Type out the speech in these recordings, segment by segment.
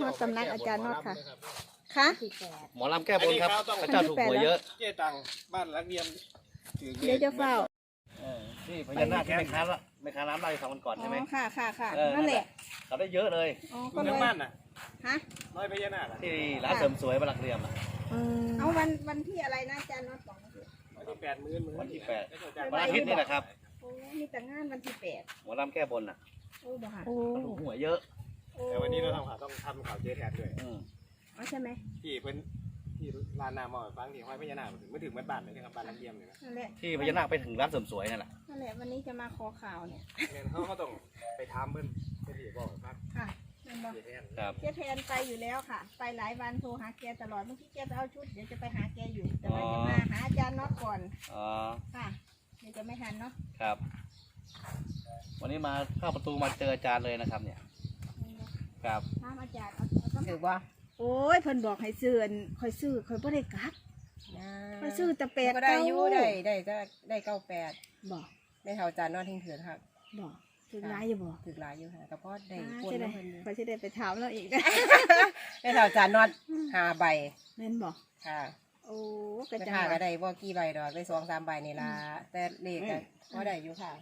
ฮอดสำนักอาจารย์นอดค่ะค่ะหมอลำแก้บนครับพระเจ้าถูกหวยเยอะเจ๊ตังบ้านรักเรียมถือเดี๋ยวจะเฝ้าเออนี่พญานาคที่แม่ค้าละแม่ค้าน้ำลายสองวันก่อนอ๋ใช่ไหมอค่ะค่ะค่ะเออนั่นแหละเขาได้เยอะเลยอ๋อคุก็ณเลน้ำยมันน่ะฮะร้อยพญานาคอะที่ร้านเสริมสวยบานหลักเรียมอะเอาวันวันที่อะไรนะอาจารย์นอดบอกวันที่แปดมื้อมื้อวันที่แปดไม่เข้าใจวันอาทิตย์นี่แหละครับโอ้มีแต่งานวันที่แปดหมอลำแก้บนอะโอ้บ่ค่ะเขาถูกหวยเยอะโอ้ แต่วันนี้เราทำข่าวต้องทำข่าวเจ๊แทนด้วยอืมอ๋อใช่ไหมที่เพิ่นที่ลานนาหมอฟังที่ห้อยพญานาคถึงไม่ถึงบ้านบ้านเลยนะครับบ้านรักเรียมเลยนะนั่นแหละที่พญานาคไปถึงร้านเสริมสวยนั่นแหละนั่นแหละวันนี้จะมาขอข่าวเนี่ยเนี่ยเขาก็ต้องไปทำเพิ่นเพิ่นที่บอกครับค่ะนั่นบอกเจ๊แทนครับเจ๊แทนไปอยู่แล้วค่ะ ไปหลายวันโทรหาแกตลอดเมื่อกี้แกไปเอาชุดเดี๋ยวจะไปหาแกอยู่แต่ว่าจะมาหาอาจารย์น็อตก่อนอ๋อค่ะเดี๋ยวจะไม่ทันเนาะครับ วันนี้มาเข้าประตูมาเจออาจารย์เลยนะครับเนี่ย ครับถามอาจารย์เอาเอาต้องถือว่าโอ้ยเพิ่นบอกให้ซื้ออันคอยซื้อคอยบ่ได้กลับคอยซื้อแต่แปดก็ได้เก้าอยู่ได้ได้ได้ได้เก้าแปดบอกได้เท่าจานนอนทิ้งเถื่อนครับบอกถึงร้ายอยู่บอกถือหลายอยู่ค่ะแต่ก็ได้อ่าคนจะได้ละเพิ่นอยู่คอยจะได้ไปถามเราอีกนะได้เท่าจานนอนหาใบแม่นบอกค่ะโอ้กระไม่จังค่ะหก็วะได้บ่กี่ใบดอกได้สองสามใบนี่ละแต่เลขก็ก็ได้อยู่ค่ะ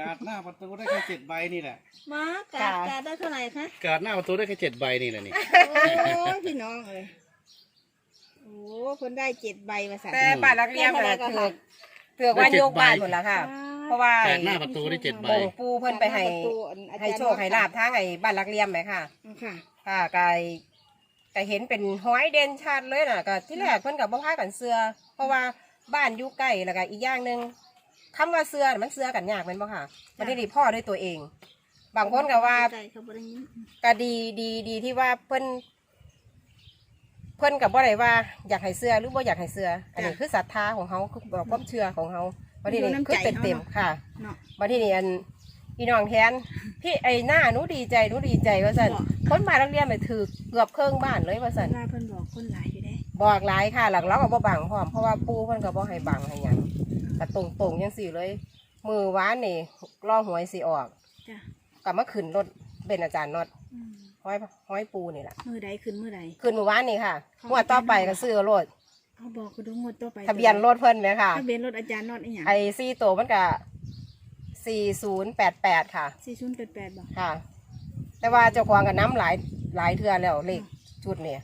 การดหน้าประตูได้แค่เจ็ดใบนี่แหละมากาดค่ะกาดได้เท่าไหร่คะการดหน้าประตูได้แค่เจ็ดใบนี่แหละนี่ โอ้ยพี่น้องเอ้ยโอ้คนได้เจ็ดใบมาสั่นแต่บ้านรักเลี้ยงได้น่ะเท่าไหร่ก็ถือค่ะถือว่าโยกบ้านหมดแล้วค่ะ เพราะว่าแปดหน้าประตูได้เจ็ดใบ องค์ปูเพิ่นไปให้ให้โชคให้ลาบทางไอ้บ้านรักเลี้ยงไหมค่ะ ค่ะ ค่ะกายก็เห็นเป็นห้อยเด่นชัดเลยน่ะก็ที่แรกเพิ่นกับบ่พากันเสือเพราะว่าบ้านอยู่ใกล้แล้วก็อีกอย่างหนึ่ง คำว่าเสือน่ะมันเสือกันยากแม่นบ่ค่ะมันได้ดีพ่อด้วยตัวเอง บางคนก็ว่า ใจเขาบ่ได้ยินก็ดีดีดีที่ว่าเพิ่นเพิ่นกับบ่ได้ว่าอยากให้เสือหรือบ่อยากให้เสืออันนี้คือศรัทธาของเขาคือบอกความเชื่อของเขาบัดนี้นี่คือเต็มเต็มๆค่ะเนาะบัดนี้นี่อันพี่น้องแทนพี่ไอ้หน้าหนูดีใจหนูดีใจว่าซั่นบอก คนมานักเรียนไปถือเกือบเครื่องบ้านเลยว่าซั่นว่าเพิ่นบอกคนหลายอยู่เด้บอกหลายค่ะหลักเราก็บ่บังพร้อมเพราะว่าปูเพิ่นก็บ่ให้บังให้หยัง ก็ตรงๆจังซี่เลย มือวานนี่รอหวยสิออกจ้ะก็มาขึ้นรถเป็นอาจารย์น็อตอืมห้อยห้อยปูนี่แหละมือใดขึ้นมือใด ขึ้นมือวานนี่ค่ะของงวดต่อไปก็ซื้อรถเอาบอกคุณดูงวดต่อไปทะเบียนรถเพิ่นไหมค่ะ ทะเบียนรถอาจารย์นอดอีหยังไอ้ซี่โตวมันก็4088ค่ะ4088บอกค่ะ แต่ว่าเจ้าของก็น้ำหลายหลายเทื่อแล้วเลขชุดเนี่ย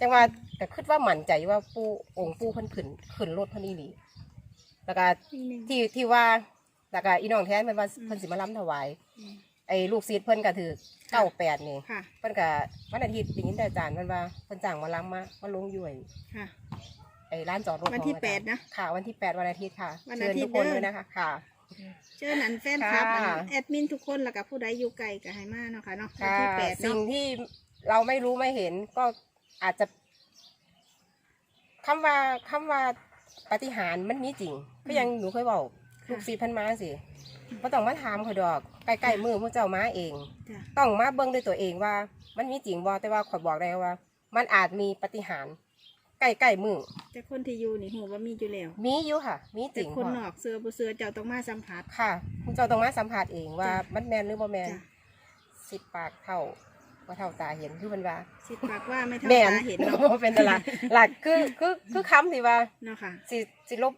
จังว่าแต่คิดว่ามั่นใจว่าปูองค์ปูเพิ่นขึ้นขึ้นรถเพิ่นอีหลี แล้วก็อีกหนึ่งที่ที่ว่าแล้วก็อีน้องแท้มันว่าอืมเพิ่นสิมาล้ำถวายอืมไอ้ลูกศิษย์เพิ่นก็ถือเก้าแปดนี่ค่ะ เพิ่นก็วันอาทิตย์ได้ยินแต่อาจารย์มันว่าเพิ่นจ้างมาล้ำมามาลงอยู่ไอ้ค่ะ ไอ้ร้านจอดรถวันที่ของอาจารย์แปดนะค่ะ วันที่แปดวันอาทิตย์ค่ะวันเชิอาญทิตย์ทุกคนเด้อ ด้วยนะคะ ค่ะ เชิญอันแฟนคลับค่ะ อันแอดมินทุกคนแล้วก็ผู้ใดอยู่ไกลก็ให้มาเนาะค่ะเนาะวันค่ะที่แปดสิ่เนาะงที่เราไม่รู้ไม่เห็นก็อาจจะคำว่าคำว่า ปาฏิหารย์มันมีจริง ก็ยังหนูเคยบอกลูกศิษย์เพันมาสิก็ต้องมาถามเขาดอกใกล้ๆมือพวกเจ้ามาเอง จ้ะต้องมาเบิ่งด้วยตัวเองว่า มันมีจริงบ่แต่ว่าขอยบอกได้ว่า มันอาจมีปาฏิหารย์ใกล้ๆมือแต่คนที่อยู่นี่หูว่ามีอยู่แล้วมีอยู่ค่ะ มีจแต่ริงคนพ่นอกเสือบ่เสือเจ้าต้องมาสัมผัส ค่ะคุณเจ้าต้องมาสัมผัสเองว่าจ้ะ มันแมนหรือบ่แมนจ้ะสิบปากเท่า ว่าเท่าตาเห็นคือมันว่าสิปากว่าไม่เท่าแม่นตาเห็นเนาะบ่เป็นอะไรหลักคือคือคือคำสิว่าเนาะค่ะสิสิลบ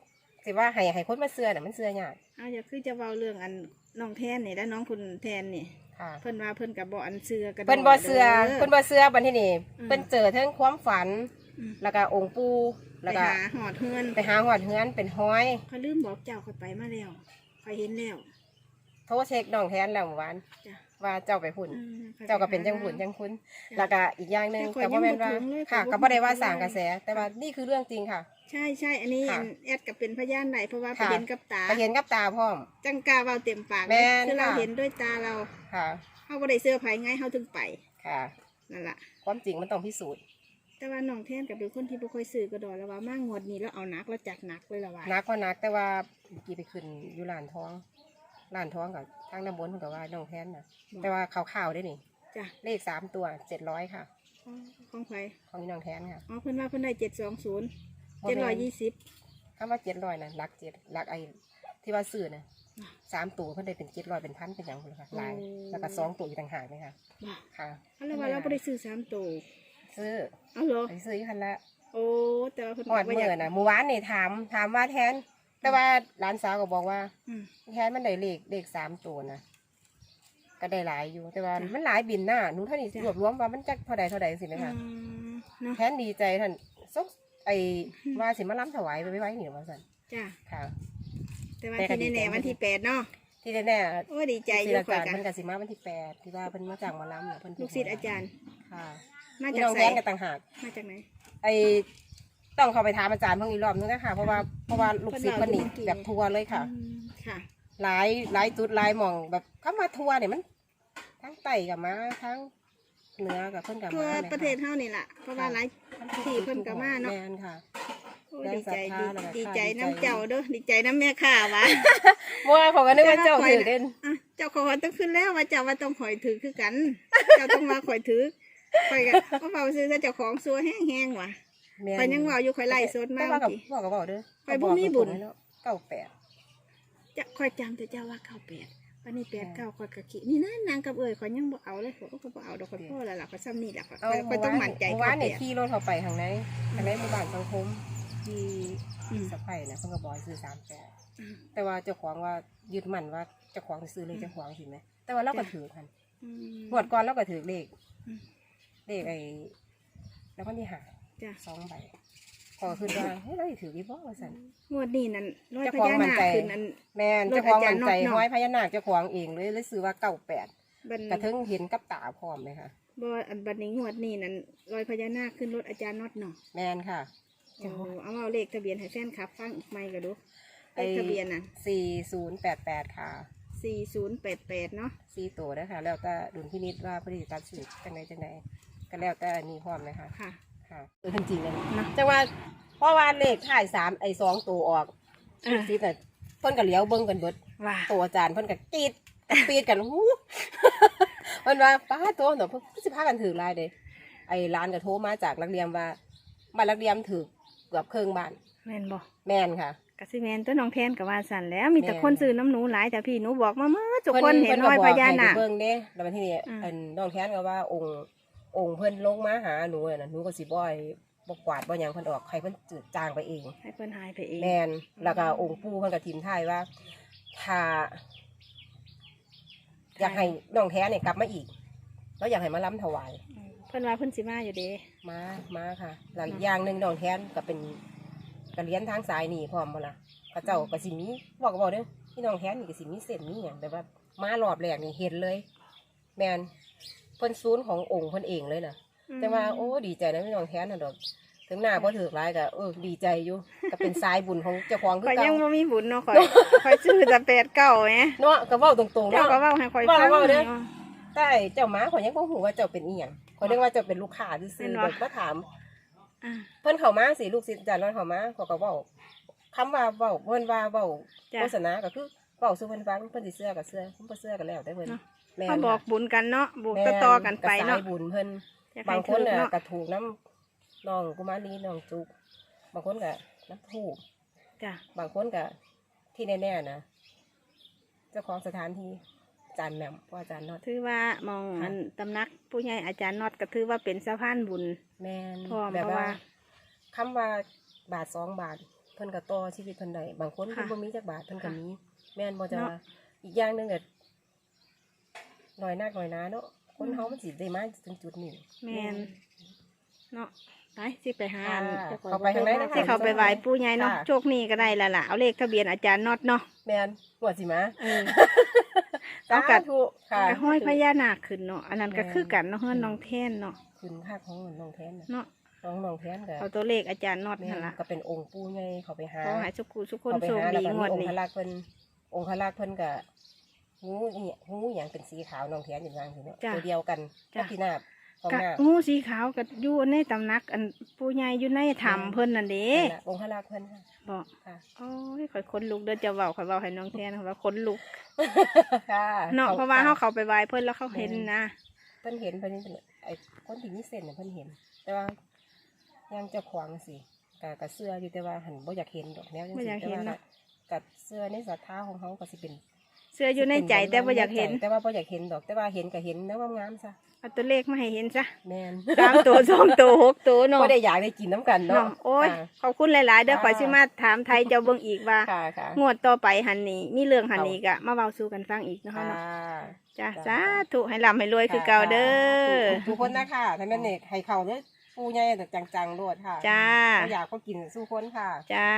สิว่าให้ให้คนมาเสื้อน่ะมันเสื้อยากเอาอย่าคือจะเว้าเรื่องอันน้องแทนนี่และน้องคุณแทนนี่ค่ะเพิ่นว่าเพิ่นกับบ่อันเสือกระโดดเพิ่นบ่เสื้อด้เพิ่นบ่เสื้อบัดที่นี่อืมเพิ่นเจอทั้งความฝันอืมแล้วก็องค์ปู่ไปแล้วก็หาหอดเฮือนไปหาหอดเฮือนเป็นห้อยเขาลืมบอกเจ้าเขาไปมาแล้วเขาเห็นแล้วโทรเช็คน้องแทนแล้วเมื่อวานจ้ะ ว่าเจ้าไปหุ่นอืมขเจ้าก็เป็นจังหุ่นจังคุ้นแล้วก็อีกอย่างหนึ่งแต่ก็ข้อยบ่แม่นว่ายังบ่ถึงเลยค่ะข้อยบ่ก็บ่ได้ว่าถึงสร้างเลยกระแส แต่ว่านี่คือเรื่องจริงค่ะ ใช่ใช่อันนี้ค่ะอันแอดกับเป็นพยานได้เพราะว่าไปค่ะเห็นกับตาไปเห็นกับตาพร้อมจังกาเว้าเต็มปากแม่นคือเราค่ะเห็นด้วยตาเราค่ะเขาบ่ได้เสื้อไผไงเขาถึงไปค่ะนั่นล่ะความจริงมันต้องพิสูจน์แต่ว่าน้องแทนกับเป็นคนที่บ่ค่อยซื้อกระดอนแล้วว่ามางวดนี้แล้วเอาหนักแล้วจัดหนักเลยละว่านักก็นักแต่ว่าเมื่อกี้ไปขึ้นอยู่ลานท้อง ลานท้องกับทางน้ำบนเพิ่นก็ว่าน้องแทนน่ะแต่ว่าข่าวๆได้นี่จ้ะเลขสามตัวเจ็ดร้อยค่ะอ๋อของไผของน้องแทนค่ะอ๋อเพิ่นว่าเพิ่นได้720บ่แม่น720คำว่าเจ็ดร้อยน่ะหลักเจ็ดหลักไอ้ที่ว่าซื้อน่ะสามตัวเพิ่นได้เป็นเจ็ดร้อยเป็นพันเป็นอย่างเลยค่ะหลายโอ้แล้วก็สองตัวอีกต่างหากไหมคะบ่ค่ะเอาเลยว่าเราบ่ได้ซื้อสามตัวซื้อเอาเหรอไปซื้ออยู่คันละโอ้แต่ว่าเพิ่นหอดว่าเมื่อยากอน่ะเมื่อวานนี่ถามถามว่าแทน แต่ว่าหลานสาวก็บอกว่าอืมแทนมันได้เลขเลขสามตัวนะก็ได้หลายอยู่แต่ว่าจ้ะ มันหลายบินหน้าหนูเท่านี้สิรวบรวมว่ามันจักเท่าใดเท่าใดสิไหมอืคะมเนาะ แทนดีใจท่านซกไอว่าสิมาล้ำถวายไปไว้นี่ว่าสันจ้าค่ะ แต่ว่าแต่ก็ดีที่ใจ แน่ๆวันที่แปดเนาะที่แน่โอ้ดีๆใจอศิยู่ลาข่อยจารย์กัเพิ่นกสิมาวันที่แปดที่ว่าเพิ่นมาจากหมาล้ำเนี่ยเพิ่นลูกศิษย์อาจารย์ ค่ะมาพี่จากน้องไสแทนกับต่างหาก มาจากไหน ไอ ต้องเข้าไปถามอาจารย์เพิ่งอีกรอบนึงนะคะเพราะว่าเพราะว่าลูกศิษย์เพิ่นนี่เพิ่นเล่าอยู่เมื่อกี้แบบทัวร์เลยค่ะอืมค่ะ หลายหลายจุดหลายหมองแบบเข้ามาทัวร์เนี่ยมันทั้งไต่กับมาทั้งเหนือกับเพิ่นกับทั่วมาประเทศเฮานี่ล่ะเพราะว่าหลายที่เพิ่นก็มาเนาะแม่นค่ะ โอ้ได้ดีใจศรัทธาแล้วก็ดีใจดีใจน้ำเจ้าเด้อดีใจน้ำแม่ข่าวะเมื่อวานผมก็นึกว่าเจ้าถือเด่นอะเจ้าขอต้องขึ้นแล้วว่าเจ้าว่าต้องข่อยถือคือกัน เจ้าต้องมาข่อยถือข่อยก็เพราะเฝ้าซื้อซะเจ้าของซัวแห้งๆว่ะ แม่นข่อยยังเว่าอยู่ข่อยไล่สดมาแต่ว่ากับเมื่อกี้ บอกกับบอกเด้อไปบ่มีบุญ เก้าแปดจะข่อยจำแต่เจ้าว่าเก้าแปดวันนี้แปดเก้าข่อยกะขี้นี่นะนางกับเอ่ยข่อยยังบ่เอาเลยข่อยก็บ่เอาดอกข่อยพ่อแล้วล่ะข่อยซ้ำนี่แหละข่อยเอาข่อยต้องมั่นใจเมื่อานเก้าวแปเนี่ยดขี่รถเข้าไปทางไหนทางไหนหมู่บ้านสังคมที่อืม สะไพร่เนี่ยเพิ่นก็บอกให้ซื้อสามแปดอืม แต่ว่าเจ้าของว่ายึดมั่นว่าเจ้าของซื้อเลยเจ้าของสิไหมแต่ว่าเราก็จ้ะถือกัน อืม งวดก่อนเราก็ถือเลข อืม เลขไอ้แล้วก็ที่หา จ้ะสองใบพอขึ้นว่าเฮ้ยเราสิถือกี่บ่ว่าซั่น งวดนี้นั่นร้อยเจ้าพของญามั่นานคใจขึ้นอันแม่นรถเจ้าของอาจารมั่ย์นใจน็อตเนาะห้อยพญานาคเจ้าของเองเลยเลยซื้อว่าเก้าแปดบันกระเทิงเห็นกับตาพร้อมเลยค่ะ บ่อันบัดนี้งวดนี้นั่นรอยพญานาคขึ้นรถอาจารย์น็อตเนาะแมนค่ะ โอ้เอาเอาเลขทะเบียนให้แฟนคลับ ฟังอีกไม่ก็ดูเลไอ้ขทะเบียนน่ะสี่ศูนย์แปดแปดค่ะสี่ศูนย์แปดแปดเนาะสี่ตัวนะคะแล้วแต่ดุลพินิจว่าพอดีตัดสินจังไหนจังไหนก็แล้วแต่อันนี้พร้อมเลยค่ะ ค่ะ ค่ะเออจริงๆเลยนะจังว่าเพราะว่าเลขถ่ายสามไอ้สองตัวออกอ่าสิแต่ะเพิ่นก็เลี้ยวเบิ่งกันเบิดว่า ตัวอาจารย์เพิ่นก็กรีดปีดกันฮู้เพิ่นว่าป้าโตเนาะเพิ่นสิพากันถือลายเด้ไอ้ร้านก็โทรมาจากนักเรียนว่าบ้านนักเรียนถือเกือบครึ่งบ้านแม่นบ่แม่นค่ะกสิแมนตัวน้องแทนกับว่าสันแล้ว มีแต่แม่น คนซื้อน้ำหนูหลายแต่พี่หนูบอกมาเมื่อทุกคนเห็นรอยก็พบอกญาให้นาคไปเบิ่งเด้แล้วบัดทีนี้อืม อันน้องแทนก็ว่าองค์ องค์เพิ่นลงมาหาหนูน่ะหนูก็สิบ่อยบ่กวาดบ่หยังเพิ่นออกใครเพิ่นจืดจางไปเอง ให้เพิ่นหายไปเองแม่นแล้วก็องค์ปู่เพิ่นก็ทิมท้ายว่าถ้าอยากให้น้องแท้เนี่ยกลับมาอีก แล้วอยากให้มาล้ำถวายอืมเพิ่นว่าเพิ่นสิมาอยู่เด้มามาค่ะแล้วอีกอย่างหนึ่งน้องแท้นก็เป็นกระเลี้ยนทางสายนี่พร้อมบ่ล่ะเขาเจ้าก็สิมีบอกก็บอกเด้อพี่น้องแท้นนี่ก็สิมีเส้นมีหยังแต่ว่ามารอบแรกนี่เห็นเลย แม่น เพิ่นศูนย์ขององค์เพิ่นเองเลยน่ะแต่ว่าโอ้ดีใจนะพี่น้องแท้นน่ะดอก ถึงหน้าบ่ถือร้ายก็เออดีใจอยู่ก็เป็นสายบุญของเจ้าของคือข่อยเก่ายังบ่มีบุญเนาะข่อยข่อยซื้อแต่แปดเก้าแหมเนาะก็เว้าตรงๆเจ้าเนาะ ก็เว้าให้ข่อยเว้าฟังเว้าเด้อ เนาะใช่เจ้าหมาข่อยยังบ่ฮู้ว่าเจ้าเป็นอีหยังข่อยนึกว่าเจ้าเป็นลูกค้าซื่อแม่นๆบ่ แบบมาถาม อ่าเพิ่นเข้ามาสิลูกศิษย์อาจารย์นั่นเข้ามาเขาก็เว้าคำว่าเว้าเพิ่นว่าเว้าจ้ะ โฆษณาก็คือ เว้าสู่เพิ่นฟังเพิ่นสิเชื่อก็เชื่อเพิ่นบ่เชื่อก็แล้วแต่เพิ่นเนาะ แม่นเขาบอกบุญกันเนาะบุกแม่ต่อๆกันไปสาเนาะยบุญเพิ่น อยากบาให้งคถูนกน่ะเนาะก็ถูกน้ำน้องกุมารีน้องจุก บางคนก็น้ำถูกจ้ะบางคนก็ที่แน่ๆนะเจ้าของสถานที่อาจารย์แหม่มพ่ออาจารย์นอด ถือว่ามองอันตำนักผู้ใหญ่อาจารย์น็อตก็ถือว่าเป็นสะพานบุญ แม่นพร้อมแบบเพราะว่าว่าคำว่าบาทสองบาท เพิ่นก็ต่อชีวิตเพิ่นได้บางคนค่ะเพิ่นบ่มีจักบาทเพิ่นก็ค่ะ มี แม่นบ่จะเนาะว่าอีกอย่างหนึงก็หน่อยนักหน่อยหนาเนาะคนเฮามันสิได้มาถึงจุดนี้ แม่นเนาะไปสิไปหาอันค่ะเข้าไปทางไหนนะคะ สิเข้าไปไหว้ปู่ใหญ่เนาะค่ะ โชคนี้ก็ได้และล่ะเอาเลขทะเบียนอาจารย์น็อตเนาะแม่นงวดสิมาเออ เอากัสาดธุค่ะ กระห้อยพญานาคขึ้นเนาะอันนั้นก็แม่นคือกันเนาะเฮือนน้องแท่นเนาะคุณค่าของน้องแทนน่ะเนาะน้องน้องแทนก็เอาตัวเลขอาจารย์น็อตแม่นั่นล่ะก็เป็นองค์ปู่ใหญ่เขาไปหาขอให้สุขุสุขคนเขาไปโชคหาแล้วดีก็งมีวดองค์นี้พระลักษณ์เพิ่น องค์พระลักษณ์เพิ่นก็งูอีหยังงูอหย่างเป็นสีขาวน้องแทนอยู่วางอยู่เนาะจ้ะตัวเดียวกันจ้ะ กับที่หน้าของกะหน้างูสีขาวกับอยู่ในตำนัก อันปู่ใหญ่อยู่ในถ้ำเพิ่นนั่นเด้นั่นล่ะองค์พระลักษณ์เพิ่นค่ะบอกค่ะ โอ้ยข่อยขนลุกเด้อจะเว้าข่อยเว้าให้น้องแทนว่าขนลุกค่ะเนาะเพราะว่าเฮาเข้าไปไหว้เพิ่นแล้วเขาเห็นนะ เพิ่นเห็นเพิ่นเป็นไอ้คนที่มีเส้นน่ะเพิ่นเห็น แต่ว่ายังเจะขวางสิกะกะเสื้ออยู่แต่ว่าหันบ่อยากเห็นดอกแนวจังบ่ซี่อยากแต่เห็นว่าเนาะ กับเสื้อในศรัทธาของเขาก็สิเป็นเสื้ออยู่ในใจแต่บ่อยากเห็น แต่ว่าบ่อยากเห็นดอก แต่ว่าเห็นก็เห็นแล้วว่างามซะเอาตัวเลขมาให้เห็นซะแม่นสามตัวสองตัวหกตัวเนาะบ่ได้อยากได้กินน้ำกันเนาะเนาะโอ้ยค่ะขอบคุณหลายๆเด้อค่ะขอยสิมาถามไทยเจ้าเบิ่งอีกว่าค่ะค่ะงวดต่อไปหันนี่มีเรื่องหันนี่กะมาเว้าสู่กันฟังอีกเนาะค่ะเนาะจ้าจ้าสาธุให้ร่ำให้รวยคือเก่าเด้อทุกคนนะค่ะถ้าแม่นนี่ให้เข้าเด้อปูใหญ่จังๆโลดค่ะ จ้าบ่อยากก็กินสู้คนค่ะ จ้า